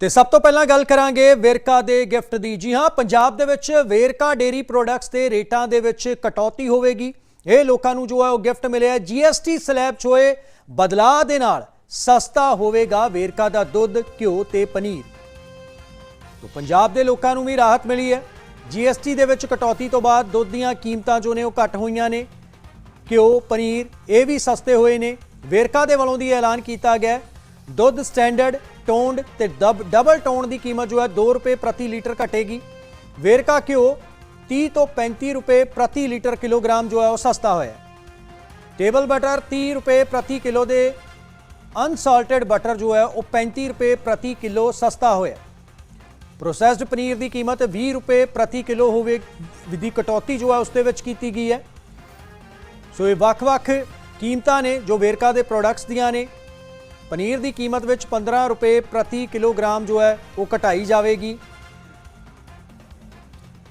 ਤੇ ਸਭ ਤੋਂ ਪਹਿਲਾਂ ਗੱਲ ਕਰਾਂਗੇ ਵੇਰਕਾ ਦੇ ਗਿਫਟ ਦੀ। ਜੀ ਹਾਂ, ਪੰਜਾਬ ਦੇ ਵਿੱਚ ਵੇਰਕਾ ਡੇਰੀ ਪ੍ਰੋਡਕਟਸ ਦੇ ਰੇਟਾਂ ਦੇ ਵਿੱਚ ਕਟੌਤੀ ਹੋਵੇਗੀ। ਇਹ ਲੋਕਾਂ ਨੂੰ ਜੋ ਹੈ ਉਹ ਗਿਫਟ ਮਿਲਿਆ। ਜੀਐਸਟੀ ਸਲੈਬ 'ਚ ਹੋਏ ਬਦਲਾਅ ਦੇ ਨਾਲ ਸਸਤਾ ਹੋਵੇਗਾ ਵੇਰਕਾ ਦਾ ਦੁੱਧ, ਘਿਓ ਤੇ ਪਨੀਰ। ਤੋਂ ਪੰਜਾਬ ਦੇ ਲੋਕਾਂ ਨੂੰ ਵੀ ਰਾਹਤ ਮਿਲੀ ਹੈ। ਜੀਐਸਟੀ ਦੇ ਵਿੱਚ ਕਟੌਤੀ ਤੋਂ ਬਾਅਦ ਦੁੱਧ ਦੀਆਂ ਕੀਮਤਾਂ ਜੋ ਨੇ ਉਹ ਘਟ ਹੋਈਆਂ ਨੇ। ਘਿਓ, ਪਨੀਰ, ਇਹ ਵੀ ਸਸਤੇ ਹੋਏ ਨੇ। ਵੇਰਕਾ ਦੇ ਵੱਲੋਂ ਦੀ ਐਲਾਨ ਕੀਤਾ ਗਿਆ ਦੁੱਧ ਸਟੈਂਡਰਡ ਟੋਨਡ ਤੇ ਡਬ- ਡਬਲ ਟੋਨ ਦੀ ਕੀਮਤ ਜੋ ਹੈ 2 ਰੁਪਏ ਪ੍ਰਤੀ ਲੀਟਰ ਘਟੇਗੀ। ਵੇਰਕਾ ਘਿਓ 30 ਤੋਂ 35 ਰੁਪਏ ਪ੍ਰਤੀ ਲੀਟਰ ਕਿਲੋਗ੍ਰਾਮ ਜੋ ਹੈ ਉਹ ਸਸਤਾ ਹੋਇਆ ਟੇਬਲ ਬਟਰ 30 ਰੁਪਏ ਪ੍ਰਤੀ ਕਿਲੋ ਦੇ ਅਨਸਾਲਟਡ ਬਟਰ ਜੋ ਹੈ ਉਹ 35 ਰੁਪਏ ਪ੍ਰਤੀ ਕਿਲੋ ਸਸਤਾ ਹੋਇਆ ਪ੍ਰੋਸੈਸਡ ਪਨੀਰ ਦੀ ਕੀਮਤ 20 ਰੁਪਏ ਪ੍ਰਤੀ ਕਿਲੋ ਹੋਵੇ ਦੀ ਕਟੌਤੀ ਜੋ ਹੈ ਉਸ ਦੇ ਵਿੱਚ ਕੀਤੀ ਗਈ ਹੈ। ਸੋ ਇਹ ਵੱਖ-ਵੱਖ ਕੀਮਤਾਂ ਨੇ ਜੋ ਵੇਰਕਾ ਦੇ ਪ੍ਰੋਡਕਟਸ ਦੀਆਂ ਨੇ। ਪਨੀਰ ਦੀ ਕੀਮਤ ਵਿੱਚ 15 ਰੁਪਏ ਪ੍ਰਤੀ ਕਿਲੋਗ੍ਰਾਮ ਜੋ ਹੈ, ਉਹ ਘਟਾਈ ਜਾਵੇਗੀ।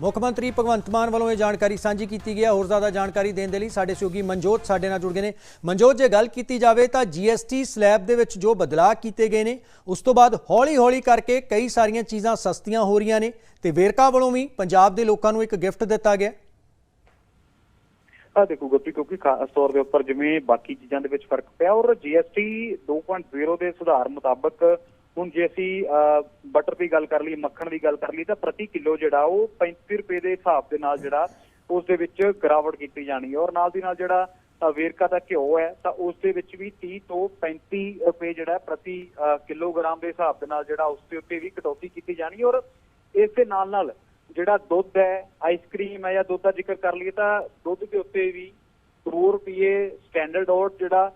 ਮੁੱਖ ਮੰਤਰੀ ਭਗਵੰਤ ਮਾਨ ਵੱਲੋਂ ਇਹ ਜਾਣਕਾਰੀ ਸਾਂਝੀ ਕੀਤੀ ਗਈ ਹੈ। ਹੋਰ ਜ਼ਿਆਦਾ ਜਾਣਕਾਰੀ ਦੇਣ ਦੇ ਲਈ ਸਾਡੇ ਸਹਿਯੋਗੀ ਮਨਜੋਤ ਸਾਡੇ ਨਾਲ ਜੁੜ ਗਏ ਨੇ। ਮਨਜੋਤ, ਜੇ ਗੱਲ ਕੀਤੀ ਜਾਵੇ ਤਾਂ ਜੀਐਸਟੀ ਸਲੈਬ ਦੇ ਵਿੱਚ ਜੋ ਬਦਲਾਅ ਕੀਤੇ ਗਏ ਨੇ, ਉਸ ਤੋਂ ਬਾਅਦ ਹੌਲੀ-ਹੌਲੀ ਕਰਕੇ ਕਈ ਸਾਰੀਆਂ ਚੀਜ਼ਾਂ ਸਸਤੀਆਂ ਹੋ ਰਹੀਆਂ ਨੇ ਤੇ ਵੇਰਕਾ ਵੱਲੋਂ ਵੀ ਪੰਜਾਬ ਦੇ ਲੋਕਾਂ ਨੂੰ ਇੱਕ ਗਿਫਟ ਦਿੱਤਾ ਗਿਆ। ਆ ਦੇਖੋ ਗੱਪੀ ਕਿਉਂਕਿ ਖਾਸ ਤੌਰ ਦੇ ਉੱਪਰ ਜਿਵੇਂ ਬਾਕੀ ਚੀਜ਼ਾਂ ਦੇ ਵਿੱਚ ਫ਼ਰਕ ਪਿਆ ਔਰ GST 2.0 ਦੇ ਸੁਧਾਰ ਮੁਤਾਬਕ ਹੁਣ ਜੇ ਅਸੀਂ ਬਟਰ ਦੀ ਗੱਲ ਕਰ ਲਈ ਮੱਖਣ ਦੀ ਗੱਲ ਕਰ ਲਈ ਤਾਂ ਪ੍ਰਤੀ ਕਿਲੋ ਜਿਹੜਾ ਉਹ 35 ਰੁਪਏ ਦੇ ਹਿਸਾਬ ਦੇ ਨਾਲ ਜਿਹੜਾ ਉਸ ਦੇ ਵਿੱਚ ਗਿਰਾਵਟ ਕੀਤੀ ਜਾਣੀ ਹੈ ਔਰ ਨਾਲ ਦੀ ਨਾਲ ਜਿਹੜਾ ਵੇਰਕਾ ਦਾ ਘਿਓ ਹੈ ਤਾਂ ਉਸ ਦੇ ਵਿੱਚ ਵੀ 30 ਤੋਂ 35 ਰੁਪਏ ਜਿਹੜਾ ਪ੍ਰਤੀ ਅ, ਕਿਲੋਗ੍ਰਾਮ ਦੇ ਹਿਸਾਬ ਦੇ ਨਾਲ ਜਿਹੜਾ ਉਸ ਦੇ ਉੱਤੇ ਵੀ ਕਟੌਤੀ ਕੀਤੀ ਜਾਣੀ ਔਰ ਇਸ ਦੇ ਨਾਲ ਨਾਲ ਜਿਹੜਾ ਦੁੱਧ ਹੈ ਆਈਸਕ੍ਰੀਮ ਹੈ ਜਾਂ ਦੁੱਧ ਦਾ ਜ਼ਿਕਰ ਕਰ ਲਈਏ ਤਾਂ ਦੁੱਧ ਦੇ ਉੱਤੇ ਵੀ 2 ਰੁਪਏ ਸਟੈਂਡਰਡ ਆਊਟ ਜਿਹੜਾ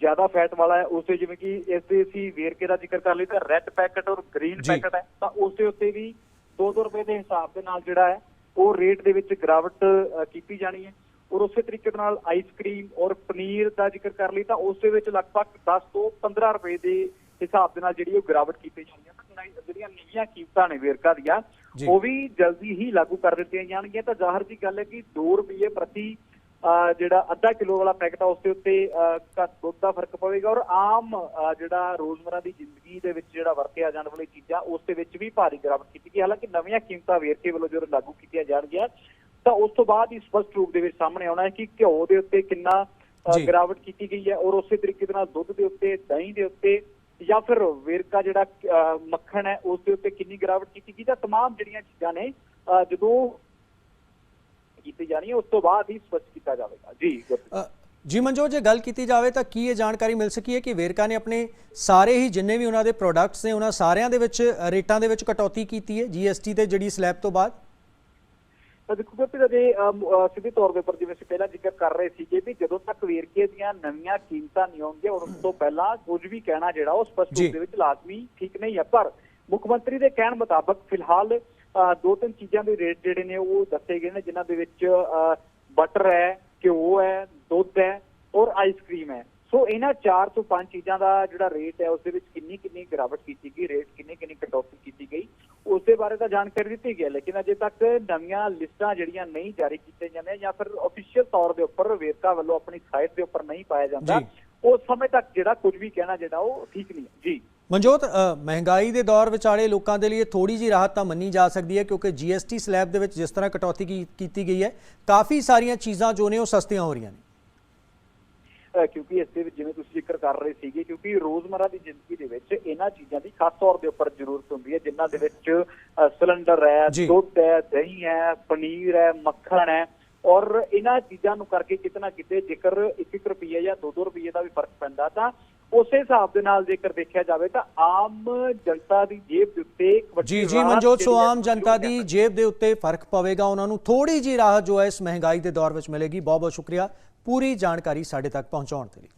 ਜ਼ਿਆਦਾ ਫੈਟ ਵਾਲਾ ਹੈ ਉਸ ਜਿਵੇਂ ਕਿ ਇਸ ਦੇ ਅਸੀਂ ਵੇਰਕੇ ਦਾ ਜ਼ਿਕਰ ਕਰ ਲਈ ਤਾਂ ਰੈੱਡ ਪੈਕਟ ਔਰ ਗ੍ਰੀਨ। ਪੈਕਟ ਹੈ ਤਾਂ ਉਸ ਦੇ ਉੱਤੇ ਵੀ 2-2 ਰੁਪਏ ਦੇ ਹਿਸਾਬ ਦੇ ਨਾਲ ਜਿਹੜਾ ਹੈ ਉਹ ਰੇਟ ਦੇ ਵਿੱਚ ਗਿਰਾਵਟ ਕੀਤੀ ਜਾਣੀ ਹੈ ਔਰ ਉਸੇ ਤਰੀਕੇ ਦੇ ਨਾਲ ਆਈਸਕ੍ਰੀਮ ਔਰ ਪਨੀਰ ਦਾ ਜ਼ਿਕਰ ਕਰ ਲਈ ਤਾਂ ਉਸ ਦੇ ਵਿੱਚ ਲਗਭਗ 10 ਤੋਂ 15 ਰੁਪਏ ਦੇ ਹਿਸਾਬ ਦੇ ਨਾਲ ਜਿਹੜੀ ਉਹ ਗਿਰਾਵਟ ਕੀਤੀ ਜਾਣੀ ਹੈ ਜਿਹੜੀਆਂ ਨਵੀਆਂ ਕੀਮਤਾਂ ਨੇ ਵੇਰਕਾ ਦੀਆਂ। ਉਹ ਵੀ ਜਲਦੀ ਹੀ ਲਾਗੂ ਕਰ ਦਿੱਤੀਆਂ ਜਾਣਗੀਆਂ ਤਾਂ ਜ਼ਾਹਰ ਦੀ ਗੱਲ ਹੈ ਕਿ 2 ਰੁਪਏ ਪ੍ਰਤੀ ਜਿਹੜਾ ਅੱਧਾ ਕਿਲੋ ਵਾਲਾ ਪੈਕਟ ਆ ਉਸ ਦੇ ਉੱਤੇ ਦੁੱਧ ਦਾ ਫ਼ਰਕ ਪਵੇਗਾ ਔਰ ਆਮ ਜਿਹੜਾ ਰੋਜ਼ਮਰਾ ਦੀ ਜ਼ਿੰਦਗੀ ਦੇ ਵਿੱਚ ਜਿਹੜਾ ਵਰਤਿਆ ਜਾਣ ਵਾਲੀ ਚੀਜ਼ਾਂ ਉਸ ਦੇ ਵਿੱਚ ਵੀ ਭਾਰੀ ਗਿਰਾਵਟ ਕੀਤੀ ਗਈ ਹਾਲਾਂਕਿ ਨਵੀਆਂ ਕੀਮਤਾਂ ਵੇਰਕੇ ਵੱਲੋਂ ਜਦੋਂ ਲਾਗੂ ਕੀਤੀਆਂ ਜਾਣਗੀਆਂ ਤਾਂ ਉਸ ਤੋਂ ਬਾਅਦ ਹੀ ਸਪਸ਼ਟ ਰੂਪ ਦੇ ਵਿੱਚ ਸਾਹਮਣੇ ਆਉਣਾ ਹੈ ਕਿ ਘਿਓ ਦੇ ਉੱਤੇ ਕਿੰਨਾ। ਗਿਰਾਵਟ ਕੀਤੀ ਗਈ ਹੈ ਔਰ ਉਸੇ ਤਰੀਕੇ ਦੇ ਨਾਲ ਦੁੱਧ ਦੇ ਉੱਤੇ ਦਹੀਂ ਦੇ ਉੱਤੇ ਜਾਂ ਫਿਰ ਵੇਰਕਾ ਜਿਹੜਾ ਅਹ, ਮੱਖਣ ਹੈ ਉਸ ਦੇ ਉੱਤੇ ਕਿੰਨੀ ਗਿਰਾਵਟ ਕੀਤੀ ਗਈ ਤਾਂ तमाम ਜਿਹੜੀਆਂ ਚੀਜ਼ਾਂ ਨੇ ਅਹ, ਜਦੋਂ ਕੀਤੀ ਜਾਣੀ ਹੈ ਉਸ ਤੋਂ ਬਾਅਦ ਹੀ ਸਪਸ਼ਟ ਕੀਤਾ ਜਾਵੇਗਾ ਜੀ ਗੁਰਪ੍ਰੀਤ। ਅ, ਜੀ ਮਨਜੋਤ ਜੇ ਗੱਲ ਕੀਤੀ ਜਾਵੇ ਤਾਂ ਕੀ ਇਹ ਜਾਣਕਾਰੀ ਮਿਲ ਸਕੀ ਹੈ ਕਿ ਵੇਰਕਾ ਨੇ ਆਪਣੇ ਸਾਰੇ ਹੀ ਜਿੰਨੇ ਵੀ ਉਹਨਾਂ ਦੇ ਪ੍ਰੋਡਕਟਸ ਨੇ ਉਹਨਾਂ ਸਾਰਿਆਂ ਦੇ ਵਿੱਚ ਅ, ਰੇਟਾਂ ਦੇ ਵਿੱਚ ਕਟੌਤੀ ਕੀਤੀ ਹੈ ਜੀਐਸਟੀ ਤੇ ਜਿਹੜੀ ਸਲੈਬ ਤੋਂ ਬਾਅਦ ਤਾਂ ਦੇਖੋ ਕਿ ਜੇ ਅਮ, ਅ, ਸਿੱਧੇ ਤੌਰ ਦੇ ਉੱਪਰ ਜਿਵੇਂ ਅਸੀਂ ਪਹਿਲਾਂ ਜ਼ਿਕਰ ਕਰ ਰਹੇ ਸੀਗੇ ਵੀ ਜਦੋਂ ਤੱਕ ਵੇਰਕੇ ਦੀਆਂ ਨਵੀਆਂ ਕੀਮਤਾਂ ਨਹੀਂ ਆਉਣਗੀਆਂ ਉਸ ਤੋਂ ਪਹਿਲਾਂ ਕੁਝ ਵੀ ਕਹਿਣਾ ਜਿਹੜਾ ਉਹ ਸਪਸ਼ਟ। ਰੂਪ ਦੇ ਵਿੱਚ ਲਾਜ਼ਮੀ ਠੀਕ ਨਹੀਂ ਹੈ। ਪਰ ਮੁੱਖ ਮੰਤਰੀ ਦੇ ਕਹਿਣ ਮੁਤਾਬਕ ਫਿਲਹਾਲ ਦੋ ਤਿੰਨ ਚੀਜ਼ਾਂ ਦੇ ਰੇਟ ਜਿਹੜੇ ਨੇ ਉਹ ਦੱਸੇ ਗਏ ਨੇ ਜਿਨ੍ਹਾਂ ਦੇ ਵਿੱਚ ਬਟਰ ਹੈ ਘਿਓ ਹੈ ਦੁੱਧ ਹੈ ਔਰ ਆਈਸਕ੍ਰੀਮ ਹੈ। ਸੋ ਇਹਨਾਂ ਚਾਰ ਤੋਂ ਪੰਜ ਚੀਜ਼ਾਂ ਦਾ ਜਿਹੜਾ ਰੇਟ ਹੈ ਉਸ ਦੇ ਵਿੱਚ ਕਿੰਨੀ ਕਿੰਨੀ ਗਿਰਾਵਟ ਕੀਤੀ ਗਈ ਰੇਟ ਕਿੰਨੀ ਕਿੰਨੀ ਕਟੌਤੀ ਕੀਤੀ ਗਈ। ਉਸ ਦੇ ਬਾਰੇ ਤਾਂ ਜਾਣਕਾਰੀ ਦਿੱਤੀ ਗਈ ਹੈ ਲੇਕਿਨ ਅਜੇ ਤੱਕ ਨਵੀਆਂ ਲਿਸਟਾਂ ਜਿਹੜੀਆਂ ਨਹੀਂ ਜਾਰੀ ਕੀਤੀਆਂ ਜਾਂਦੀਆਂ ਜਾਂ ਫਿਰ ਅਫੀਸ਼ੀਅਲ ਤੌਰ ਦੇ ਉੱਪਰ ਵੇਰਕਾ ਵੱਲੋਂ ਆਪਣੀ ਸਾਈਟ ਦੇ ਉੱਪਰ ਨਹੀਂ ਪਾਇਆ ਜਾਂਦਾ। ਉਸ ਸਮੇਂ ਤੱਕ ਜਿਹੜਾ ਕੁਝ ਵੀ ਕਹਿਣਾ ਜਿਹੜਾ ਉਹ ਠੀਕ ਨਹੀਂ ਹੈ। ਜੀ। ਮਨਜੋਤ ਮਹਿੰਗਾਈ ਦੇ ਦੌਰ ਵਿਚਾਲੇ ਲੋਕਾਂ ਦੇ ਲਈ ਥੋੜੀ ਜੀ ਰਾਹਤ ਤਾਂ ਮੰਨੀ ਜਾ ਸਕਦੀ ਹੈ ਕਿਉਂਕਿ ਜੀਐਸਟੀ ਸਲੈਬ ਦੇ ਵਿੱਚ ਜਿਸ ਤਰ੍ਹਾਂ ਕਟੌਤੀ ਕੀਤੀ ਗਈ ਹੈ ਕਾਫੀ ਸਾਰੀਆਂ ਚੀਜ਼ਾਂ ਜੋ ਨੇ ਉਹ ਸਸਤੀਆਂ ਹੋ ਰਹੀਆਂ ਨੇ। ਕਿਉਂਕਿ ਇਸ ਦੇ ਵਿੱਚ ਜਿਵੇਂ ਤੁਸੀਂ ਜ਼ਿਕਰ ਕਰ ਰਹੇ ਸੀਗੇ ਕਿਉਂਕਿ ਰੋਜ਼ਮਰਾ ਦੀ ਜ਼ਿੰਦਗੀ ਦੇ ਵਿੱਚ ਇਹਨਾਂ ਚੀਜ਼ਾਂ ਦੀ ਖਾਸ ਤੌਰ ਦੇ ਉੱਪਰ ਜ਼ਰੂਰਤ ਹੁੰਦੀ ਹੈ ਜਿਨ੍ਹਾਂ ਦੇ ਵਿੱਚ ਸਿਲੰਡਰ ਹੈ। ਦੁੱਧ ਹੈ ਦਹੀਂ ਹੈ ਪਨੀਰ ਹੈ ਮੱਖਣ ਹੈ ਔਰ ਇਹਨਾਂ ਚੀਜ਼ਾਂ ਨੂੰ ਕਰਕੇ ਕਿਤਨਾ ਕਿਤੇ ਜੇਕਰ 1-1 ਰੁਪਏ ਜਾਂ 2-2 ਰੁਪਏ ਦਾ ਵੀ ਫ਼ਰਕ ਪੈਂਦਾ ਤਾਂ ਉਸੇ ਹਿਸਾਬ ਦੇ ਨਾਲ ਜੇਕਰ ਦੇਖਿਆ ਜਾਵੇ ਤਾਂ ਆਮ ਜਨਤਾ ਦੀ ਜੇਬ ਦੇ ਉੱਤੇ ਇੱਕ ਵੱਡੀ ਜੀ ਜੀ ਮਨਜੋਤ ਸੋ ਆਮ ਜਨਤਾ ਦੀ ਜੇਬ ਦੇ ਉੱਤੇ ਫ਼ਰਕ ਪਵੇਗਾ ਉਹਨਾਂ ਨੂੰ ਥੋੜੀ ਜੀ ਰਾਹਤ ਜੋ ਹੈ ਇਸ ਮਹਿੰਗਾਈ ਦੇ ਦੌਰ ਵਿੱਚ ਮਿਲੇਗੀ। ਬਹੁਤ ਬਹੁਤ ਸ਼ੁਕਰੀਆ। ਪੂਰੀ ਜਾਣਕਾਰੀ ਸਾਡੇ ਤੱਕ ਪਹੁੰਚਾਉਣ ਦੇ ਲਈ।